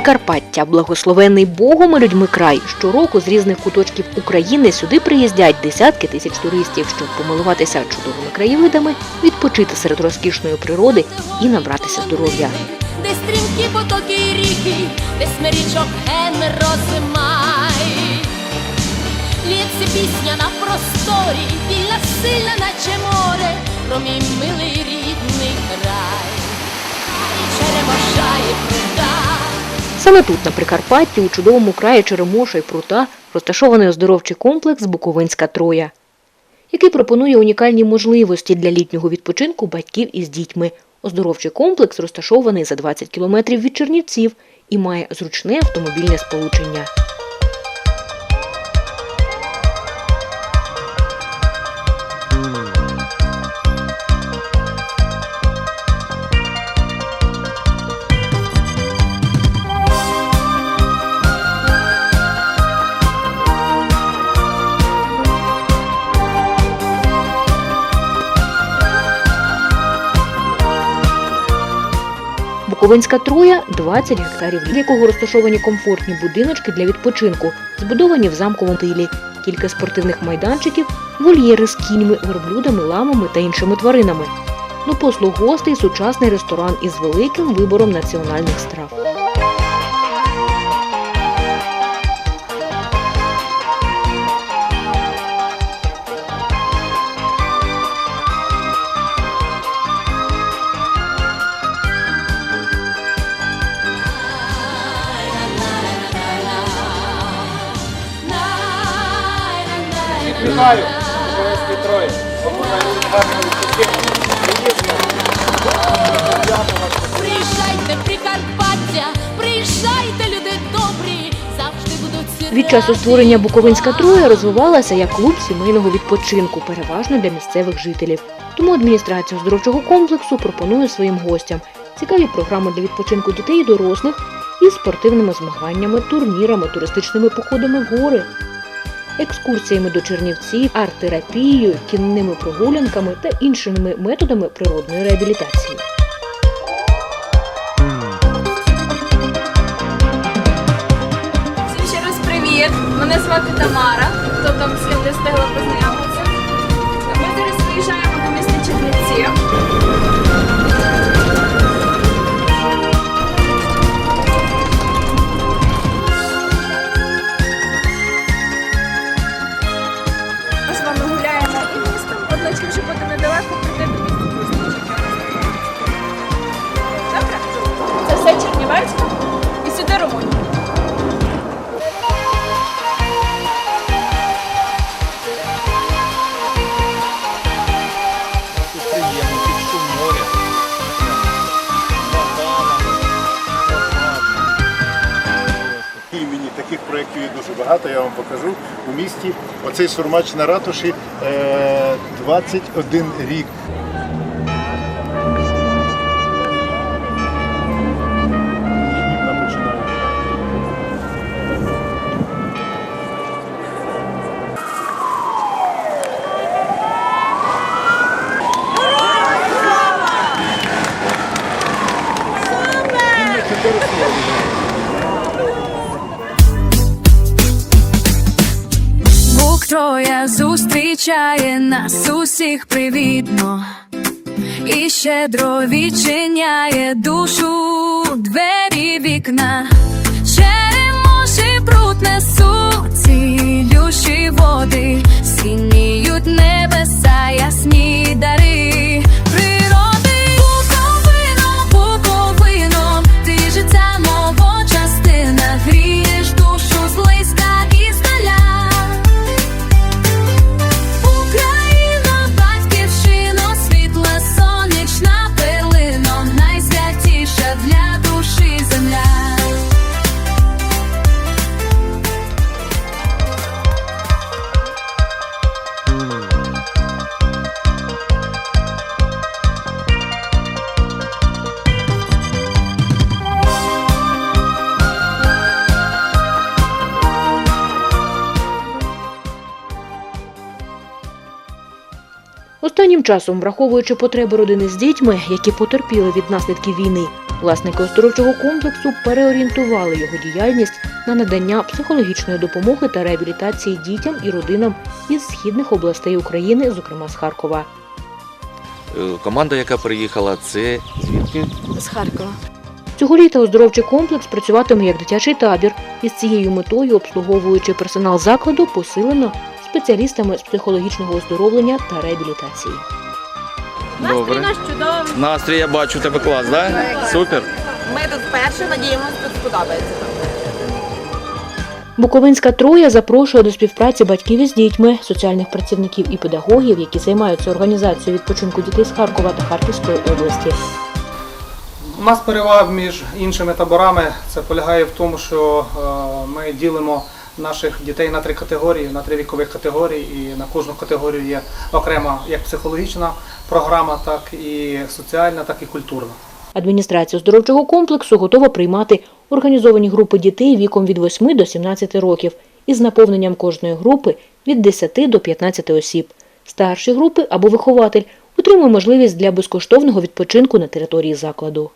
Прикарпаття, благословений Богом і людьми край. Щороку з різних куточків України сюди приїздять десятки тисяч туристів, щоб помилуватися чудовими краєвидами, відпочити серед розкішної природи і набратися здоров'я. де стрімкі потоки ріки, де смирічок ген розмай. Лється пісня на просторі, вільна сильна, наче море, про мій милий рідний Саме тут, на Прикарпатті, у чудовому краї Черемоша і Прута, розташований оздоровчий комплекс Буковинська Троя, який пропонує унікальні можливості для літнього відпочинку батьків із дітьми. Оздоровчий комплекс розташований за 20 кілометрів від Чернівців і має зручне автомобільне сполучення. Буковинська троя 20 гектарів, в якого розташовані комфортні будиночки для відпочинку, збудовані в замковому тилі, кілька спортивних майданчиків, вольєри з кіньми, верблюдами, ламами та іншими тваринами. До послуг гостей сучасний ресторан із великим вибором національних страв. Від часу створення Буковинська Троя розвивалася як клуб сімейного відпочинку, переважно для місцевих жителів. Тому адміністрація оздоровчого комплексу пропонує своїм гостям цікаві програми для відпочинку дітей і дорослих із спортивними змаганнями, турнірами, туристичними походами в гори, екскурсіями до Чернівців, арт-терапією, кінними прогулянками та іншими методами природної реабілітації. Мене звати Тамара, хто там з не встигла познайомитися. Багато, я вам покажу. У місті оцей сурмач на ратуші е, 21 рік. Бог зустрічає нас усіх привітно і щедро відчиняє душу двері вікна. Черемоші пруд несуть цілющі води, сініють небеса, ясні дари. Останнім часом, враховуючи потреби родини з дітьми, які потерпіли від наслідків війни, власники оздоровчого комплексу переорієнтували його діяльність на надання психологічної допомоги та реабілітації дітям і родинам із східних областей України, зокрема з Харкова. Е, Команда, яка приїхала, це звідки? З Харкова. Цього літа оздоровчий комплекс працюватиме як дитячий табір, і з цією метою обслуговуючи персонал закладу посилено спеціалістами з психологічного оздоровлення та реабілітації. Добре. наш чудовий. Настрій я бачу, у тебе клас, да? Супер. Ми тут вперше, надіємося, тут сподобається. Буковинська троя запрошує до співпраці батьків із дітьми, соціальних працівників і педагогів, які займаються організацією відпочинку дітей з Харкова та Харківської області. У нас перевага між іншими таборами це полягає в тому, що е, ми ділимо наших дітей на три категорії, на три вікових категорії, і на кожну категорію є окрема як психологічна програма, так і соціальна, так і культурна. Адміністрація оздоровчого комплексу готова приймати організовані групи дітей віком від 8 до 17 років із наповненням кожної групи від 10 до 15 осіб. Старші групи або вихователь отримує можливість для безкоштовного відпочинку на території закладу.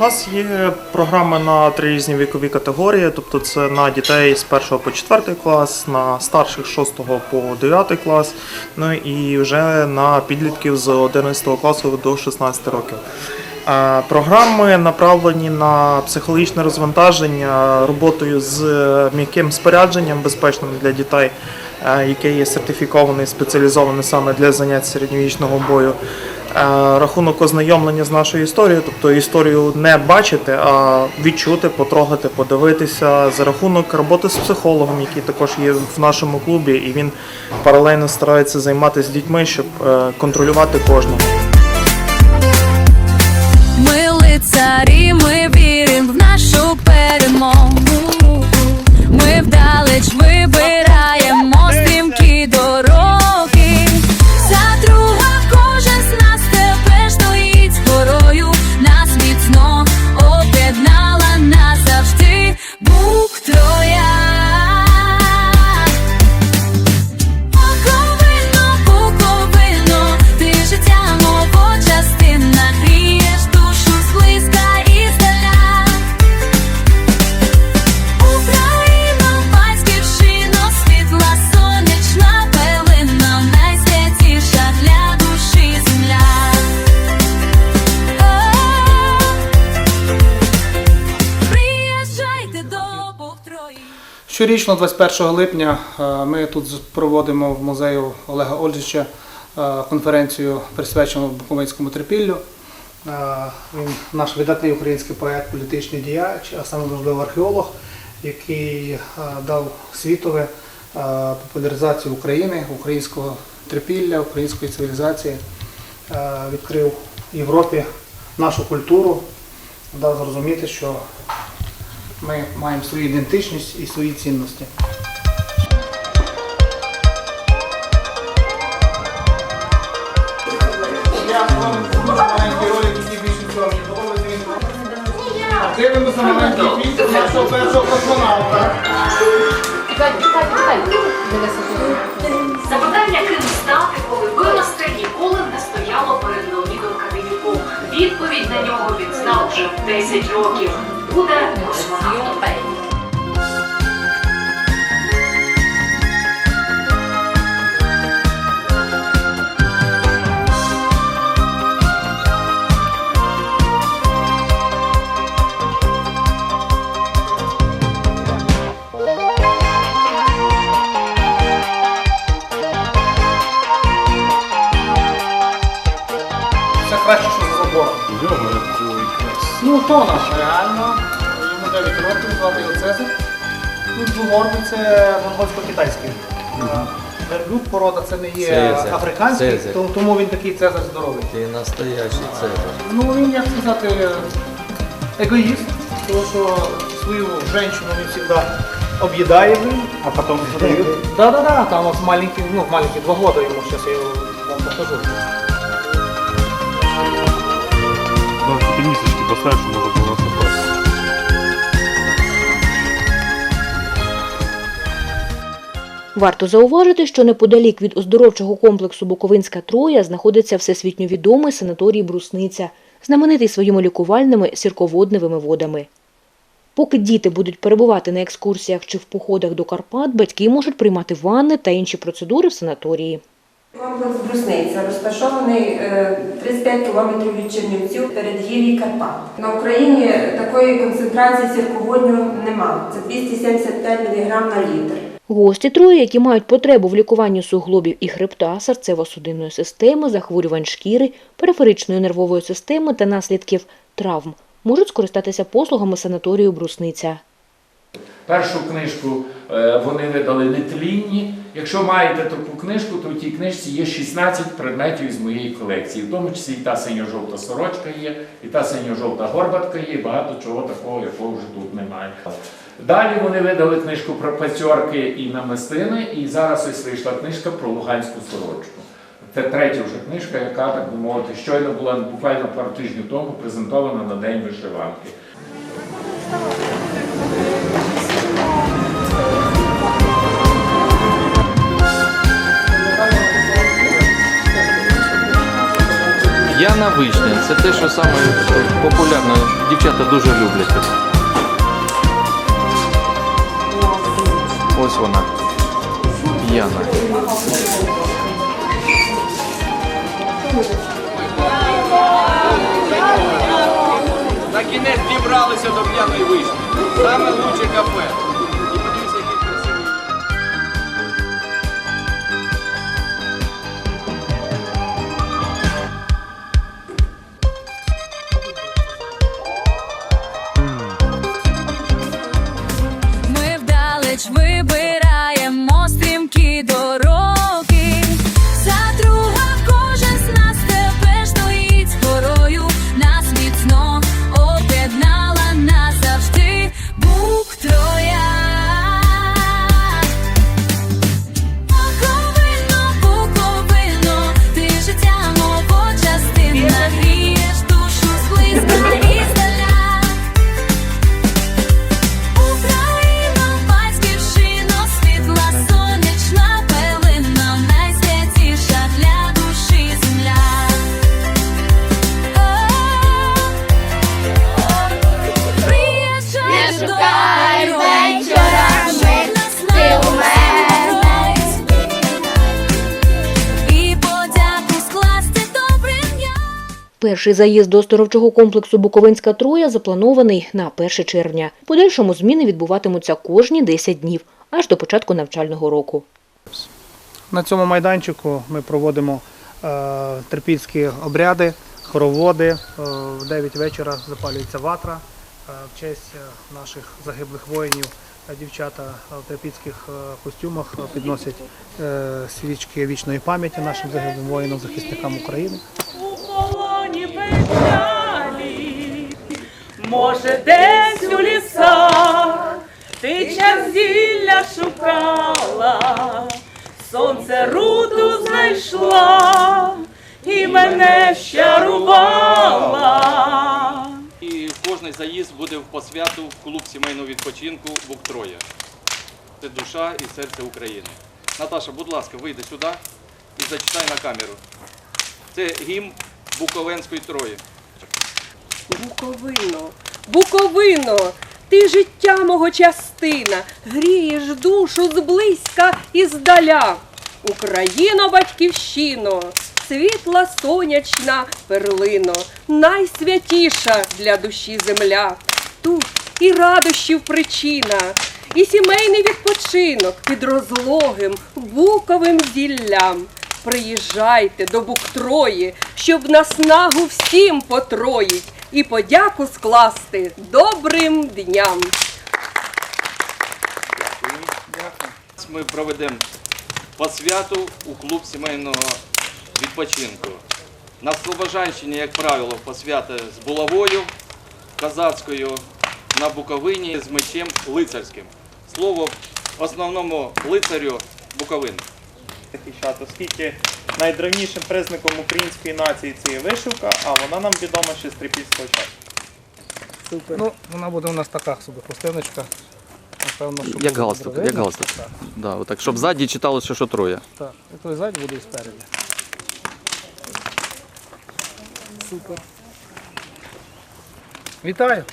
У нас є програми на три різні вікові категорії, тобто це на дітей з 1 по 4 клас, на старших з 6 по 9 клас, ну і вже на підлітків з 11 класу до 16 років. Е, Програми направлені на психологічне розвантаження роботою з м'яким спорядженням безпечним для дітей, е, яке є сертифіковане і спеціалізоване саме для занять середньовічного бою. Е, Рахунок ознайомлення з нашою історією, тобто історію не бачити, а відчути, потрогати, подивитися за рахунок роботи з психологом, який також є в нашому клубі, і він паралельно старається займатися дітьми, щоб е, контролювати кожного. Ми лицарі, ми віримо в нашу перемогу. Ми вдалеч вибираємо Щорічно, 21 липня, е, ми тут проводимо в музею Олега Ольжича е, конференцію, присвячену Буковинському трипіллю. Е, Він наш видатний український поет, політичний діяч, а саме важливо археолог, який дав світове популяризацію України, українського трипілля, української цивілізації, відкрив Європі нашу культуру, дав зрозуміти, що ми маємо свою ідентичність і свої цінності. Я вам маленький фільм нашого першого космонавта. Запитання, ким стати, коли виросте, ніколи не стояло перед Леонідом Каденюком. Відповідь на нього він знав вже 10 років. Ну, то наш реально. Йому 9 років, звати його Цезар. Ну, двугорний це монгольсько-китайський. Е, Верблюд порода це не є Цезар. африканський, Цезар. то- тому він такий Цезар здоровий. Ти настоящий цезар. Ну він, як сказати, егоїст, тому що свою женщину він завжди об'їдає, блін, а потім продає. Да-да-да, там от маленький, ну маленький, два года йому, зараз я його вам покажу. Місячки поставиш, щоб можна було Варто зауважити, що неподалік від оздоровчого комплексу Буковинська Троя знаходиться всесвітньо відомий санаторій Брусниця, знаменитий своїми лікувальними сірководневими водами. Поки діти будуть перебувати на екскурсіях чи в походах до Карпат, батьки можуть приймати ванни та інші процедури в санаторії. Комплекс Брусниця розташований е, 35 кілометрів від Чернівців передгір'ї Карпат. На Україні такої концентрації сірководню нема. Це 275 мг на літр. Гості Трої, які мають потребу в лікуванні суглобів і хребта, серцево-судинної системи, захворювань шкіри, периферичної нервової системи та наслідків травм, можуть скористатися послугами санаторію Брусниця. Першу книжку е, вони видали нетлінні. Якщо маєте таку книжку, то в тій книжці є 16 предметів із моєї колекції. В тому числі і та синьо-жовта сорочка є, і та синьо-жовта горбатка є, і багато чого такого, якого вже тут немає. Далі вони видали книжку про пацьорки і намистини, і зараз ось вийшла книжка про луганську сорочку. Це третя вже книжка, яка, так би мовити, щойно була буквально пару тижнів тому презентована на День вишиванки. Яна вишня. Це те, що саме популярне. Дівчата дуже люблять. Ось вона. Яна. На кінець дібралися до п'яної вишні. Саме лучше кафе. Вдалеч вибираємо Перший заїзд до оздоровчого комплексу Буковинська Троя запланований на 1 червня. Подальшому зміни відбуватимуться кожні 10 днів, аж до початку навчального року. На цьому майданчику ми проводимо е, терпільські обряди, хороводи. Е, в 9 вечора запалюється ватра е, в честь наших загиблих воїнів. Дівчата в терпільських костюмах підносять свічки вічної пам'яті нашим загиблим воїнам, захисникам України. Печалі, може, десь у лісах ти час зілля шукала, сонце руту знайшла і мене щарувала. І кожний заїзд буде в посвяту в клуб сімейного відпочинку Буктроя. Це душа і серце України. Наташа, будь ласка, вийди сюди і зачитай на камеру. Це гімн Буковенської Трої. Буковино, Буковино, ти життя мого частина, грієш душу зблизька і здаля. Україно, батьківщино, світла сонячна перлино, найсвятіша для душі земля. Тут і радощів причина, і сімейний відпочинок під розлогим буковим зіллям. Приїжджайте до Буктрої, щоб наснагу всім потроїть і подяку скласти добрим дням. Ми проведемо посвяту у клуб сімейного відпочинку. На Слобожанщині, як правило, посвята з булавою козацькою, на Буковині з мечем лицарським. Слово основному лицарю Буковини. Захищати, оскільки найдревнішим признаком української нації це є вишивка, а вона нам відома ще з трипільського часу. Ну, вона буде у нас така собі хустиночка, Напевно, що Як галстук, як галстук. Так, Да, отак, щоб ззаді читалося, що троє. так. І той ззаді буде і спереді. Супер. Вітаю!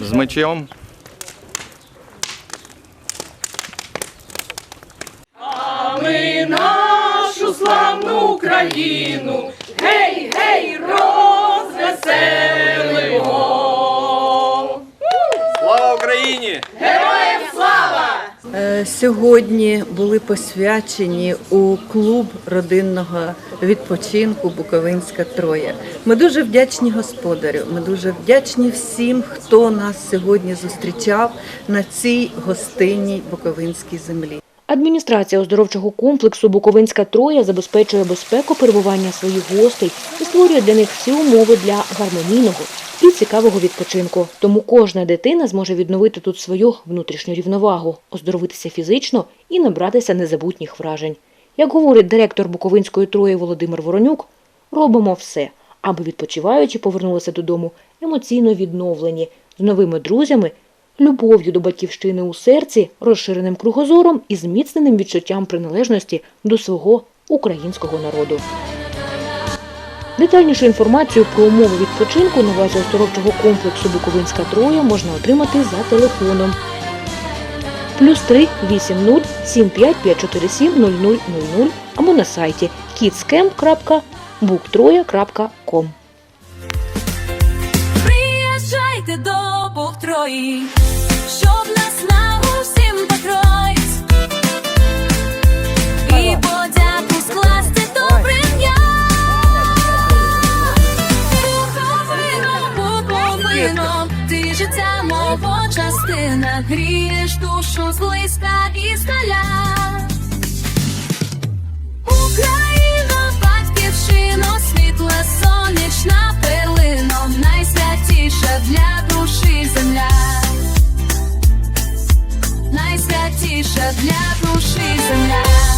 З мечем. Ми нашу славну Україну, гей, гей, розвеселимо. Слава Україні! Героям слава! Е, Сьогодні були посвячені у клуб родинного відпочинку Буковинська Троє. Ми дуже вдячні господарю. Ми дуже вдячні всім, хто нас сьогодні зустрічав на цій гостинній Буковинській землі. Адміністрація оздоровчого комплексу Буковинська Троя забезпечує безпеку перебування своїх гостей і створює для них всі умови для гармонійного і цікавого відпочинку. Тому кожна дитина зможе відновити тут свою внутрішню рівновагу, оздоровитися фізично і набратися незабутніх вражень. Як говорить директор Буковинської Трої Володимир Воронюк, робимо все, аби відпочиваючі повернулися додому емоційно відновлені з новими друзями любов'ю до батьківщини у серці, розширеним кругозором і зміцненим відчуттям приналежності до свого українського народу. Детальнішу інформацію про умови відпочинку на базі оздоровчого комплексу Буковинська Троя можна отримати за телефоном плюс 3 80 75 547 0000 або на сайті kidscamp.booktroya.com. Приїжджайте до Бухтрої, щоб нас на усім покроїть. І подяку скласти добрим я. Буковино, Буковино, ти життя мого частина, грієш душу злиска і здаля. Україна, батьківщина, світла сонячна пилино, найсвятіша для земля, найсвятіша для душі земля.